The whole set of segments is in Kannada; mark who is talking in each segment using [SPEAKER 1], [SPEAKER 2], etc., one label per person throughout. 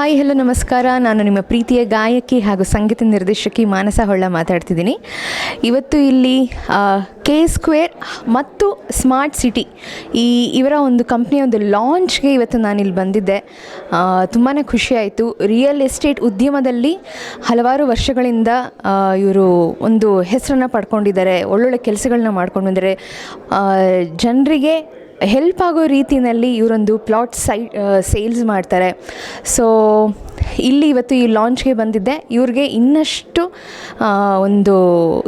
[SPEAKER 1] ಹಾಯ್, ಹಲೋ, ನಮಸ್ಕಾರ. ನಾನು ನಿಮ್ಮ ಪ್ರೀತಿಯ ಗಾಯಕಿ ಹಾಗೂ ಸಂಗೀತ ನಿರ್ದೇಶಕಿ ಮಾನಸ ಹೊಳ್ಳ ಮಾತಾಡ್ತಿದ್ದೀನಿ. ಇವತ್ತು ಇಲ್ಲಿ ಕೆ ಸ್ಕ್ವೇರ್ ಮತ್ತು ಸ್ಮಾರ್ಟ್ ಸಿಟಿ ಈ ಇವರ ಒಂದು ಕಂಪ್ನಿಯ ಒಂದು ಲಾಂಚ್ಗೆ ಇವತ್ತು ನಾನಿಲ್ಲಿ ಬಂದಿದ್ದೆ. ತುಂಬಾ ಖುಷಿಯಾಯಿತು ರಿಯಲ್ ಎಸ್ಟೇಟ್ ಉದ್ಯಮದಲ್ಲಿ ಹಲವಾರು ವರ್ಷಗಳಿಂದ ಇವರು ಒಂದು ಹೆಸರನ್ನು ಪಡ್ಕೊಂಡಿದ್ದಾರೆ, ಒಳ್ಳೊಳ್ಳೆ ಕೆಲಸಗಳನ್ನ ಮಾಡ್ಕೊಂಡು ಬಂದರೆ ಜನರಿಗೆ ಹೆಲ್ಪ್ ಆಗೋ ರೀತಿಯಲ್ಲಿ ಇವರೊಂದು ಪ್ಲಾಟ್ ಸೈ ಸೇಲ್ಸ್ ಮಾಡ್ತಾರೆ. ಸೊ ಇಲ್ಲಿ ಇವತ್ತು ಈ ಲಾಂಚ್ಗೆ ಬಂದಿದ್ದೆ. ಇವ್ರಿಗೆ ಇನ್ನಷ್ಟು ಒಂದು,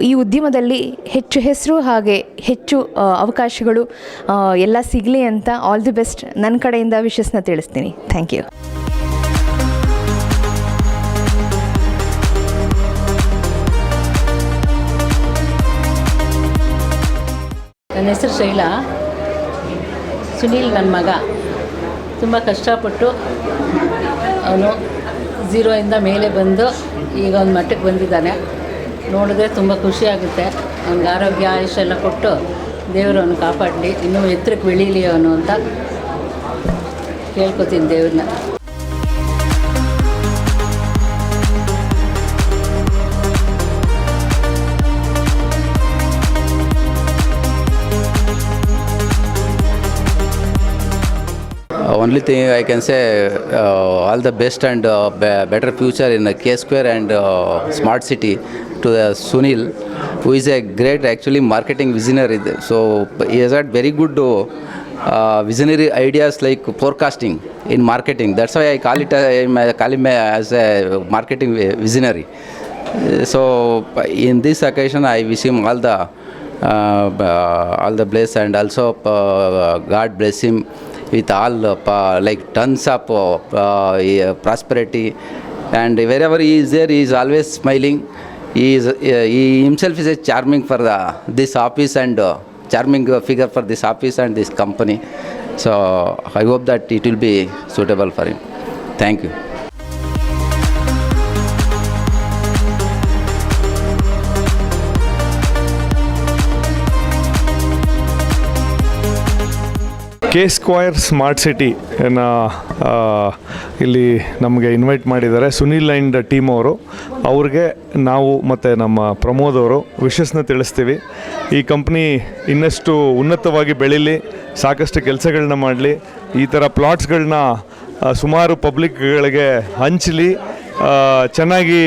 [SPEAKER 1] ಈ ಉದ್ಯಮದಲ್ಲಿ ಹೆಚ್ಚು ಹೆಸರು ಹಾಗೆ ಹೆಚ್ಚು ಅವಕಾಶಗಳು ಎಲ್ಲ ಸಿಗಲಿ ಅಂತ ಆಲ್ ದಿ ಬೆಸ್ಟ್ ನನ್ನ ಕಡೆಯಿಂದ ವಿಶಸ್ನ ತಿಳಿಸ್ತೀನಿ. ಥ್ಯಾಂಕ್ ಯು
[SPEAKER 2] ನನ್ನ ಹೆಸರು ಶೈಲಾ. ಸುನೀಲ್ ನನ್ನ ಮಗ. ತುಂಬ ಕಷ್ಟಪಟ್ಟು ಅವನು ಝೀರೋಯಿಂದ ಮೇಲೆ ಬಂದು ಈಗ ಒಂದು ಮಟ್ಟಕ್ಕೆ ಬಂದಿದ್ದಾನೆ. ನೋಡಿದ್ರೆ ತುಂಬ ಖುಷಿಯಾಗುತ್ತೆ ಅವ್ನಿಗೆ ಆರೋಗ್ಯ, ಆಯುಷ್ ಎಲ್ಲ ಕೊಟ್ಟು ದೇವರು ಅವನು ಕಾಪಾಡಲಿ. ಇನ್ನೂ ಎತ್ತರಕ್ಕೆ ಬೆಳೀಲಿ ಅವನು ಅಂತ ಕೇಳ್ಕೊತೀನಿ ದೇವ್ರನ್ನ.
[SPEAKER 3] Only thing I can say, uh, all the best and uh, be- better future in K Square and uh, Smart City to Sunil, who is a great actually marketing visionary. So he has had very good uh, visionary ideas like forecasting in marketing. That's why I call it I call him as a marketing visionary. So in this occasion, I wish him all the uh, all the bless and also uh, God bless him with all uh, like tons of uh, uh, prosperity and wherever he is there he is always smiling he is uh, he himself is a charming for the, this office and uh, charming figure for this office and this company so i hope that it will be suitable for him thank you
[SPEAKER 4] K square smart city ಇಲ್ಲಿ ನಮಗೆ ಇನ್ವೈಟ್ ಮಾಡಿದ್ದಾರೆ ಸುನಿಲ್ ಅಂಡ್ ಟೀಮ್ ಅವರು. ಅವ್ರಿಗೆ ನಾವು ಮತ್ತು ನಮ್ಮ ಪ್ರಮೋದ್ ಅವರು ವಿಶಸ್ನ ತಿಳಿಸ್ತೀವಿ. ಈ ಕಂಪ್ನಿ ಇನ್ನಷ್ಟು ಉನ್ನತವಾಗಿ ಬೆಳೀಲಿ, ಸಾಕಷ್ಟು ಕೆಲಸಗಳನ್ನ ಮಾಡಲಿ, ಈ ಥರ ಪ್ಲಾಟ್ಸ್ಗಳನ್ನ ಸುಮಾರು ಪಬ್ಲಿಕ್ಗಳಿಗೆ ಹಂಚಲಿ. ಚೆನ್ನಾಗಿ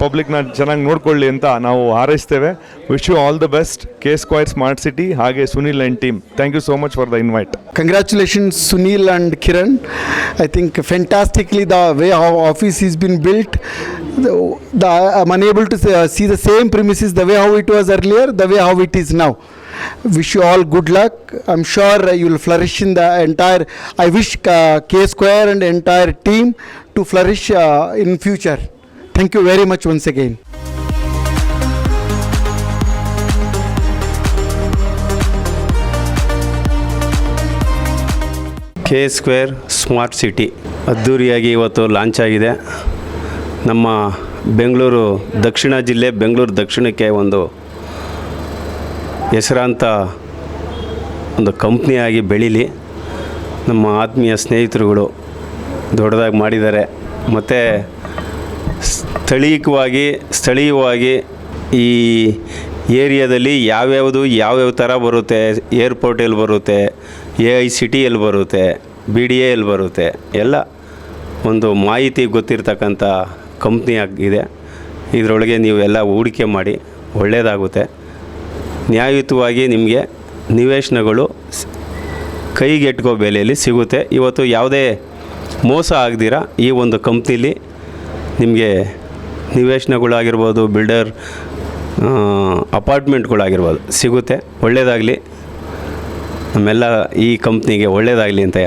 [SPEAKER 4] ಪಬ್ಲಿಕ್ನ ಚೆನ್ನಾಗಿ ನೋಡ್ಕೊಳ್ಳಿ ಅಂತ ನಾವು ಹಾರೈಸ್ತೇವೆ. Wish you all the best K square smart city ಹಾಗೆ Sunil and team thank you so much for the invite
[SPEAKER 5] congratulation Sunil and Kiran I think fantastically the way how office is been built the amenable to see the same premise the way how it was earlier the way how it is now wish you all good luck I am sure you will flourish in the entire I wish K square and entire team Square flourish in future thank to flourish in future. Thank you very much once again.
[SPEAKER 6] K square smart city ಅದ್ಧೂರಿಯಾಗಿ ಇವತ್ತು ಲಾಂಚ್ ಆಗಿದೆ ನಮ್ಮ ಬೆಂಗಳೂರು ದಕ್ಷಿಣ ಜಿಲ್ಲೆ, ಬೆಂಗಳೂರು ದಕ್ಷಿಣಕ್ಕೆ ಒಂದು ಹೆಸರಾಂತ ಒಂದು ಕಂಪ್ನಿಯಾಗಿ ಬೆಳೀಲಿ ನಮ್ಮ ಆತ್ಮೀಯ ಸ್ನೇಹಿತರುಗಳು ದೊಡ್ಡದಾಗಿ ಮಾಡಿದ್ದಾರೆ. ಮತ್ತು ಸ್ಥಳೀಯವಾಗಿ ಸ್ಥಳೀಯವಾಗಿ ಈ ಏರಿಯಾದಲ್ಲಿ ಯಾವ್ಯಾವುದು, ಯಾವ್ಯಾವ ಥರ ಬರುತ್ತೆ? ಏರ್ಪೋರ್ಟ್ ಎಲ್ಲಿ ಬರುತ್ತೆ? ಎ ಐ ಸಿಟಿ ಎಲ್ಲಿ ಬರುತ್ತೆ? ಬಿ ಡಿ ಎ ಎಲ್ಲಿ ಬರುತ್ತೆ? ಎಲ್ಲ ಒಂದು ಮಾಹಿತಿ ಗೊತ್ತಿರ್ತಕ್ಕಂಥ ಕಂಪ್ನಿ ಆಗಿದೆ. ಇದರೊಳಗೆ ನೀವೆಲ್ಲ ಹೂಡಿಕೆ ಮಾಡಿ ಒಳ್ಳೆಯದಾಗುತ್ತೆ ನ್ಯಾಯಯುತವಾಗಿ ನಿಮಗೆ ನಿವೇಶನಗಳು ಸ್- ಕೈಗೆಟ್ಕೋ ಬೆಲೆಯಲ್ಲಿ ಸಿಗುತ್ತೆ. ಇವತ್ತು ಯಾವುದೇ ಮೋಸ ಆಗದಿರ ಈ ಒಂದು ಕಂಪ್ನಿಲಿ? ನಿಮಗೆ ನಿವೇಶನಗಳಾಗಿರ್ಬೋದು, ಬಿಲ್ಡರ್ ಅಪಾರ್ಟ್ಮೆಂಟ್ಗಳಾಗಿರ್ಬೋದು ಸಿಗುತ್ತೆ ಒಳ್ಳೆಯದಾಗಲಿ ನಮ್ಮೆಲ್ಲ ಈ ಕಂಪ್ನಿಗೆ ಒಳ್ಳೆಯದಾಗಲಿ ಅಂತ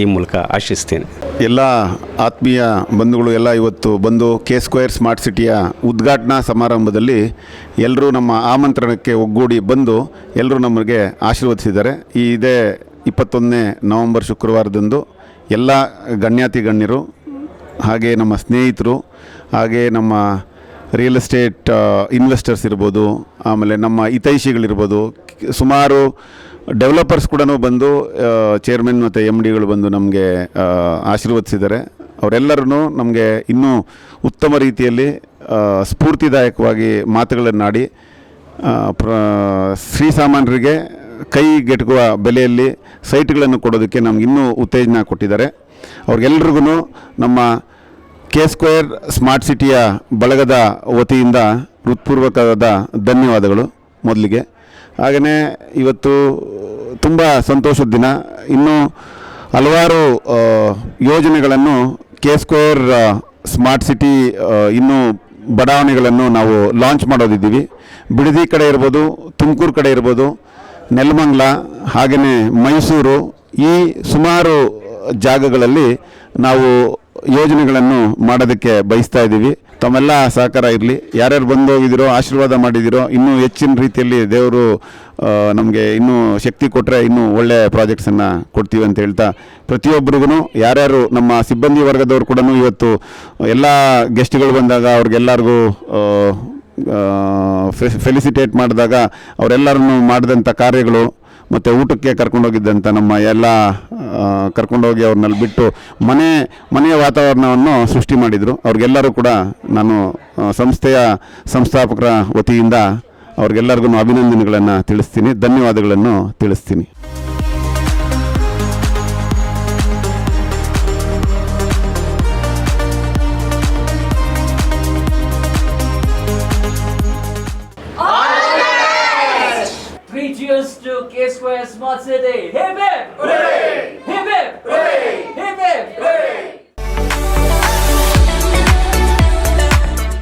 [SPEAKER 6] ಈ ಮೂಲಕ ಆಶಿಸ್ತೀನಿ.
[SPEAKER 7] ಎಲ್ಲ ಆತ್ಮೀಯ ಬಂಧುಗಳು ಎಲ್ಲ ಇವತ್ತು ಬಂದು ಕೆ ಸ್ಕ್ವೇರ್ ಸ್ಮಾರ್ಟ್ ಸಿಟಿಯ ಉದ್ಘಾಟನಾ ಸಮಾರಂಭದಲ್ಲಿ ಎಲ್ಲರೂ ನಮ್ಮ ಆಮಂತ್ರಣಕ್ಕೆ ಒಗ್ಗೂಡಿ ಬಂದು ಎಲ್ಲರೂ ನಮಗೆ ಆಶೀರ್ವದಿಸಿದ್ದಾರೆ. ಈ ಇದೇ ಇಪ್ಪತ್ತೊಂದನೇ ನವಂಬರ್ ಶುಕ್ರವಾರದಂದು ಎಲ್ಲ ಗಣ್ಯಾತಿ ಗಣ್ಯರು, ಹಾಗೆ ನಮ್ಮ ಸ್ನೇಹಿತರು, ಹಾಗೆ ನಮ್ಮ ರಿಯಲ್ ಎಸ್ಟೇಟ್ ಇನ್ವೆಸ್ಟರ್ಸ್ ಇರ್ಬೋದು, ಆಮೇಲೆ ನಮ್ಮ ಹಿತೈಷಿಗಳಿರ್ಬೋದು, ಸುಮಾರು ಡೆವಲಪರ್ಸ್ ಕೂಡ ಬಂದು ಚೇರ್ಮನ್ ಮತ್ತು ಎಂ ಡಿಗಳು ಬಂದು ನಮಗೆ ಆಶೀರ್ವದಿಸಿದ್ದಾರೆ. ಅವರೆಲ್ಲರೂ ನಮಗೆ ಇನ್ನೂ ಉತ್ತಮ ರೀತಿಯಲ್ಲಿ ಸ್ಫೂರ್ತಿದಾಯಕವಾಗಿ ಮಾತುಗಳನ್ನಾಡಿ ಪ್ರ ಶ್ರೀಸಾಮಾನ್ಯರಿಗೆ ಕೈಗೆಟುಕುವ ಬೆಲೆಯಲ್ಲಿ ಸೈಟ್ಗಳನ್ನು ಕೊಡೋದಕ್ಕೆ ನಮ್ಗೆ ಇನ್ನೂ ಉತ್ತೇಜನ ಕೊಟ್ಟಿದ್ದಾರೆ. ಅವ್ರಿಗೆಲ್ರಿಗೂ ನಮ್ಮ ಕೆ ಸ್ಕ್ವೇರ್ ಸ್ಮಾರ್ಟ್ ಸಿಟಿಯ ಬಳಗದ ವತಿಯಿಂದ ಹೃತ್ಪೂರ್ವಕವಾದ ಧನ್ಯವಾದಗಳು ಮೊದಲಿಗೆ. ಹಾಗೆಯೇ ಇವತ್ತು ತುಂಬ ಸಂತೋಷದ ದಿನ. ಇನ್ನೂ ಹಲವಾರು ಯೋಜನೆಗಳನ್ನು ಕೆ ಸ್ಕ್ವೇರ್ ಸ್ಮಾರ್ಟ್ ಸಿಟಿ ಇನ್ನೂ ಬಡಾವಣೆಗಳನ್ನು ನಾವು ಲಾಂಚ್ ಮಾಡೋದಿದ್ದೀವಿ. ಬಿಡದಿ ಕಡೆ ಇರ್ಬೋದು, ತುಮಕೂರು ಕಡೆ ಇರ್ಬೋದು ನೆಲಮಂಗಲ ಹಾಗೆಯೇ ಮೈಸೂರು ಈ ಸುಮಾರು ಜಾಗಗಳಲ್ಲಿ ನಾವು ಯೋಜನೆಗಳನ್ನು ಮಾಡೋದಕ್ಕೆ ಬಯಸ್ತಾ ಇದ್ದೀವಿ. ತಮ್ಮೆಲ್ಲ ಸಹಕಾರ ಇರಲಿ. ಯಾರ್ಯಾರು ಬಂದು ಹೋಗಿದ್ದೀರೋ, ಆಶೀರ್ವಾದ ಮಾಡಿದಿರೋ ಇನ್ನೂ ಹೆಚ್ಚಿನ ರೀತಿಯಲ್ಲಿ ದೇವರು ನಮಗೆ ಇನ್ನೂ ಶಕ್ತಿ ಕೊಟ್ಟರೆ ಇನ್ನೂ ಒಳ್ಳೆಯ ಪ್ರಾಜೆಕ್ಟ್ಸನ್ನು ಕೊಡ್ತೀವಿ ಅಂತ ಹೇಳ್ತಾ ಪ್ರತಿಯೊಬ್ಬರಿಗೂ ಯಾರ್ಯಾರು ನಮ್ಮ ಸಿಬ್ಬಂದಿ ವರ್ಗದವರು ಕೂಡ ಇವತ್ತು ಎಲ್ಲ ಗೆಸ್ಟ್ಗಳು ಬಂದಾಗ ಅವ್ರಿಗೆಲ್ಲರಿಗೂ ಫೆಲಿಸಿಟೇಟ್ ಮಾಡಿದಾಗ ಅವರೆಲ್ಲರನ್ನು ಮಾಡಿದಂಥ ಕಾರ್ಯಗಳು ಮತ್ತು ಊಟಕ್ಕೆ ಕರ್ಕೊಂಡೋಗಿದ್ದಂಥ ನಮ್ಮ ಎಲ್ಲ ಕರ್ಕೊಂಡೋಗಿ ಅವ್ರನ್ನಲ್ಲಿ ಬಿಟ್ಟು ಮನೆ, ಮನೆಯ ವಾತಾವರಣವನ್ನು ಸೃಷ್ಟಿ ಮಾಡಿದರು. ಅವ್ರಿಗೆಲ್ಲರೂ ಕೂಡ ನಾನು ಸಂಸ್ಥೆಯ ಸಂಸ್ಥಾಪಕರ ವತಿಯಿಂದ ಅವ್ರಿಗೆಲ್ಲರಿಗೂ ಅಭಿನಂದನೆಗಳನ್ನು ತಿಳಿಸ್ತೀನಿ. ಧನ್ಯವಾದಗಳನ್ನು ತಿಳಿಸ್ತೀನಿ.
[SPEAKER 8] K Square Smart City. Hip hip! Hooray! Hip hip! Hooray! Hip hip! Hooray!